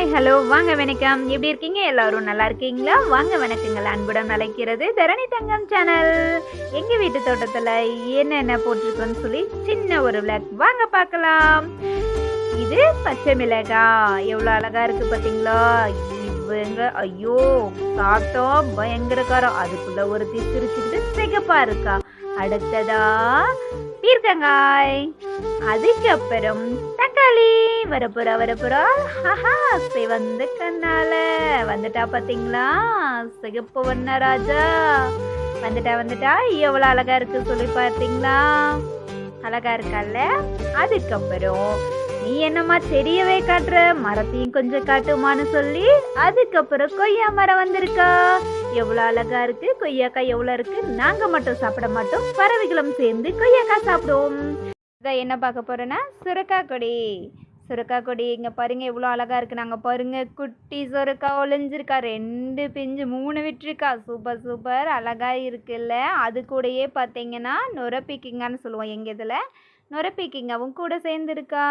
Hi hello வாங்க வணக்கம். எப்படி இருக்கீங்க? எல்லாரும் நல்லா இருக்கீங்களா? வாங்க வணக்கங்கள். அன்புடன் அழைக்கிறது தரணி தங்கம் சேனல் எங்க வீட்டு தோட்டத்துல என்னென்ன போட்டிருக்கோன்னு சொல்லி சின்ன ஒரு விளக் வாங்க பார்க்கலாம். இது பச்சை மிளகாய் எவ்வளோ அழகா இருக்கு பார்த்தீங்களா இவங்க ஐயோ சாப்பிட்டோம் பயங்கர காரம். அதுக்குள்ள ஒரு சிரிச்சுக்கிட்டு சிகப்பா இருக்கா. அடுத்ததா பீர்க்கங்காய். அதுக்கப்புறம் தக்க வரப்புறா வரப்புறா. ஹஹா சிவந்த கண்ணால. வந்துட்டா பாத்தீங்களா? சிகப்பு வண்ண ராஜா. வந்துட்டா வந்துட்டா. எவ்வளோ அழகா இருக்கு சொல்லி பார்த்தீங்களா அழகா இருக்கால? அதுக்கப்புறம் நீ என்னம்மா செடியவே காட்டுற? மரத்தையும் கொஞ்சம் காட்டுமான்னு சொல்லி அதுக்கப்புறம் கொய்யா மரம் வந்திருக்கா. எவ்வளோ அழகா இருக்கு? கொய்யாக்காய் எவ்வளோ இருக்கு? நாங்க மட்டும் சாப்பிட மாட்டோம். பறவைகளும் சேர்ந்து கொய்யாக்காய் சாப்பிடுவோம். இதை என்ன பார்க்க போறேன்னா? சுரக்கா கொடி சுரக்கா கொடி. இங்கே பாருங்க எவ்வளோ அழகாக இருக்கு. நாங்கள் பாருங்க குட்டி சுரக்கா ஒளிஞ்சிருக்கா. ரெண்டு பிஞ்சு மூணு விட்டுருக்கா. Super super. அழகாக இருக்குல்ல. அது கூடயே பார்த்தீங்கன்னா நுரப்பிக்கிங்கன்னு சொல்லுவோம் எங்கள் இதில். நுரப்பிக்கிங்கவும் கூட சேர்ந்துருக்கா.